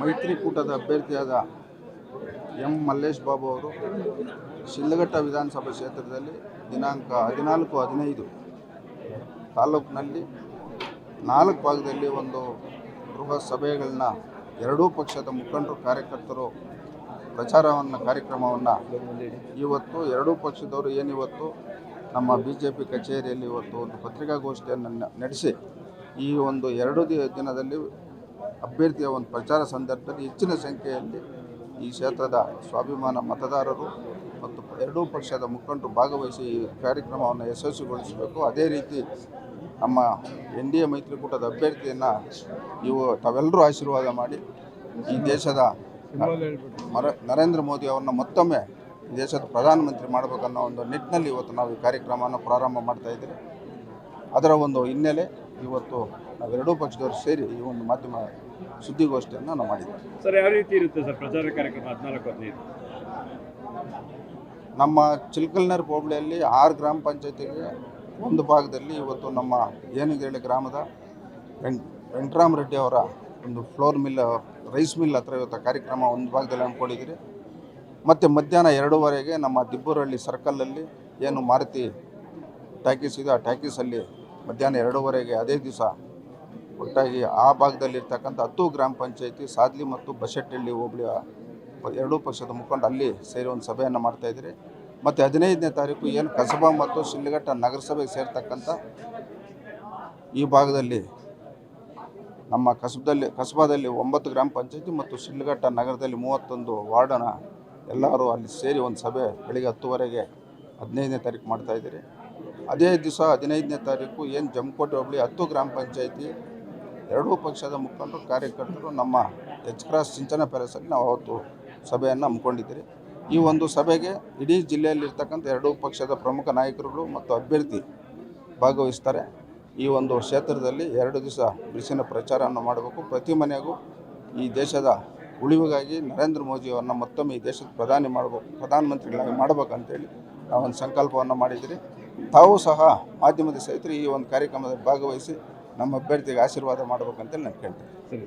ಮೈತ್ರಿಕೂಟದ ಅಭ್ಯರ್ಥಿಯಾದ ಎಂ ಮಲ್ಲೇಶ್ ಬಾಬು ಅವರು ಶಿಲ್ಲಘಟ್ಟ ವಿಧಾನಸಭಾ ಕ್ಷೇತ್ರದಲ್ಲಿ ದಿನಾಂಕ ಹದಿನಾಲ್ಕು, ಹದಿನೈದು ತಾಲೂಕಿನಲ್ಲಿ ನಾಲ್ಕು ಭಾಗದಲ್ಲಿ ಒಂದು ಗೃಹ ಸಭೆಗಳನ್ನ ಎರಡೂ ಪಕ್ಷದ ಮುಖಂಡರು, ಕಾರ್ಯಕರ್ತರು ಪ್ರಚಾರವನ್ನು, ಕಾರ್ಯಕ್ರಮವನ್ನು ಇವತ್ತು ಎರಡೂ ಪಕ್ಷದವರು ಏನಿವತ್ತು ನಮ್ಮ ಬಿ ಜೆ ಪಿ ಕಚೇರಿಯಲ್ಲಿ ಇವತ್ತು ಒಂದು ಪತ್ರಿಕಾಗೋಷ್ಠಿಯನ್ನು ನಡೆಸಿ ಈ ಒಂದು ಎರಡು ದಿನದಲ್ಲಿ ಅಭ್ಯರ್ಥಿಯ ಒಂದು ಪ್ರಚಾರ ಸಂದರ್ಭದಲ್ಲಿ ಹೆಚ್ಚಿನ ಸಂಖ್ಯೆಯಲ್ಲಿ ಈ ಕ್ಷೇತ್ರದ ಸ್ವಾಭಿಮಾನ ಮತದಾರರು ಮತ್ತು ಎರಡೂ ಪಕ್ಷದ ಮುಖಂಡರು ಭಾಗವಹಿಸಿ ಈ ಕಾರ್ಯಕ್ರಮವನ್ನು ಯಶಸ್ವಿಗೊಳಿಸಬೇಕು. ಅದೇ ರೀತಿ ನಮ್ಮ ಎನ್ ಡಿ ಎ ಮೈತ್ರಿಕೂಟದ ಅಭ್ಯರ್ಥಿಯನ್ನು ನೀವು ತಾವೆಲ್ಲರೂ ಆಶೀರ್ವಾದ ಮಾಡಿ ಈ ದೇಶದ ನರೇಂದ್ರ ಮೋದಿ ಅವರನ್ನು ಮತ್ತೊಮ್ಮೆ ದೇಶದ ಪ್ರಧಾನಮಂತ್ರಿ ಮಾಡಬೇಕನ್ನೋ ಒಂದು ನಿಟ್ಟಿನಲ್ಲಿ ಇವತ್ತು ನಾವು ಈ ಕಾರ್ಯಕ್ರಮವನ್ನು ಪ್ರಾರಂಭ ಮಾಡ್ತಾ ಇದ್ದೀವಿ. ಅದರ ಒಂದು ಹಿನ್ನೆಲೆ ಇವತ್ತು ನಾವೆರಡೂ ಪಕ್ಷದವರು ಸೇರಿ ಈ ಒಂದು ಮಾಧ್ಯಮ ಸುದ್ದಿಗೋಷ್ಠಿಯನ್ನು ನಾವು ಮಾಡಿದ್ದೀವಿ ಸರ್ ಯಾವ ರೀತಿ ಇರುತ್ತೆ ಸರ್ ಪ್ರಚಾರ ಕಾರ್ಯಕ್ರಮ ಹದಿನಾಲ್ಕು ಹದಿನೈದು? ನಮ್ಮ ಚಿಲ್ಕಲ್ನರ್ ಹೋಬಳಿಯಲ್ಲಿ ಆರು ಗ್ರಾಮ ಪಂಚಾಯತಿಗೆ ಒಂದು ಭಾಗದಲ್ಲಿ ಇವತ್ತು ನಮ್ಮ ಏನಿಗೇಳಿ ಗ್ರಾಮದ ವೆಂಕ್ ವೆಂಕಟರಾಮ್ ರೆಡ್ಡಿ ಅವರ ಒಂದು ಫ್ಲೋರ್ ಮಿಲ್ ರೈಸ್ ಮಿಲ್ ಹತ್ರ ಇವತ್ತು ಕಾರ್ಯಕ್ರಮ ಒಂದು ಭಾಗದಲ್ಲಿ ಹಮ್ಮಿಕೊಂಡಿದ್ದೀರಿ. ಮತ್ತು ಮಧ್ಯಾಹ್ನ ಎರಡೂವರೆಗೆ ನಮ್ಮ ದಿಬ್ಬೂರಹಳ್ಳಿ ಸರ್ಕಲಲ್ಲಿ ಏನು ಮಾರುತಿ ಟ್ಯಾಕೀಸ್ ಇದೆ ಆ ಟ್ಯಾಕೀಸಲ್ಲಿ ಮಧ್ಯಾಹ್ನ ಎರಡೂವರೆಗೆ ಅದೇ ದಿವಸ ಒಟ್ಟಾಗಿ ಆ ಭಾಗದಲ್ಲಿರ್ತಕ್ಕಂಥ ಹತ್ತು ಗ್ರಾಮ ಪಂಚಾಯತಿ, ಸಾದ್ಲಿ ಮತ್ತು ಬಶೆಟ್ಟಹಳ್ಳಿ ಹೋಬಳಿಯ ಎರಡೂ ಪಕ್ಷದ ಮುಖಂಡ ಅಲ್ಲಿ ಸೇರಿ ಒಂದು ಸಭೆಯನ್ನು ಮಾಡ್ತಾಯಿದ್ದೀರಿ ಮತ್ತು ಹದಿನೈದನೇ ತಾರೀಕು ಏನು ಕಸಬಾ ಮತ್ತು ಶಿಲ್ಘಟ್ಟ ನಗರಸಭೆಗೆ ಸೇರ್ತಕ್ಕಂಥ ಈ ಭಾಗದಲ್ಲಿ ನಮ್ಮ ಕಸಬದಲ್ಲಿ, ಕಸಬಾದಲ್ಲಿ ಒಂಬತ್ತು ಗ್ರಾಮ ಪಂಚಾಯತಿ ಮತ್ತು ಶಿಲ್ಘಟ್ಟ ನಗರದಲ್ಲಿ ಮೂವತ್ತೊಂದು ವಾರ್ಡನ ಎಲ್ಲರೂ ಅಲ್ಲಿ ಸೇರಿ ಒಂದು ಸಭೆ ಬೆಳಿಗ್ಗೆ ಹತ್ತುವರೆಗೆ ಹದಿನೈದನೇ ತಾರೀಕು ಮಾಡ್ತಾಯಿದ್ದೀರಿ ಅದೇ ದಿವಸ ಹದಿನೈದನೇ ತಾರೀಕು ಏನು ಜಮಕೋಟೆ ಹೋಬಳಿ ಹತ್ತು ಗ್ರಾಮ ಪಂಚಾಯಿತಿ ಎರಡೂ ಪಕ್ಷದ ಮುಖಂಡರು, ಕಾರ್ಯಕರ್ತರು ನಮ್ಮ ಎಚ್ ಕ್ರಾಸ್ ಸಿಂಚನ ಪ್ಯಾಲೇಸಲ್ಲಿ ನಾವು ಅವತ್ತು ಸಭೆಯನ್ನು ಹಮ್ಮಿಕೊಂಡಿದ್ದೀರಿ. ಈ ಒಂದು ಸಭೆಗೆ ಇಡೀ ಜಿಲ್ಲೆಯಲ್ಲಿರ್ತಕ್ಕಂಥ ಎರಡೂ ಪಕ್ಷದ ಪ್ರಮುಖ ನಾಯಕರುಗಳು ಮತ್ತು ಅಭ್ಯರ್ಥಿ ಭಾಗವಹಿಸ್ತಾರೆ. ಈ ಒಂದು ಕ್ಷೇತ್ರದಲ್ಲಿ ಎರಡು ದಿವಸ ಬಿರುಸಿನ ಪ್ರಚಾರವನ್ನು ಮಾಡಬೇಕು. ಪ್ರತಿ ಮನೆಗೂ ಈ ದೇಶದ ಉಳಿವಿಗಾಗಿ ನರೇಂದ್ರ ಮೋದಿಯವರನ್ನ ಮತ್ತೊಮ್ಮೆ ಈ ದೇಶದ ಪ್ರಧಾನಿ ಮಾಡಬೇಕು, ಪ್ರಧಾನಮಂತ್ರಿಗಳಾಗಿ ಮಾಡಬೇಕಂತೇಳಿ ನಾವೊಂದು ಸಂಕಲ್ಪವನ್ನು ಮಾಡಿದ್ದೀರಿ. ತಾವು ಸಹ ಮಾಧ್ಯಮದ ಸಹಿತರು ಈ ಒಂದು ಕಾರ್ಯಕ್ರಮದಲ್ಲಿ ಭಾಗವಹಿಸಿ ನಮ್ಮ ಅಭ್ಯರ್ಥಿಗೆ ಆಶೀರ್ವಾದ ಮಾಡಬೇಕಂತೇಳಿ ನಾನು ಕೇಳ್ತೀನಿ.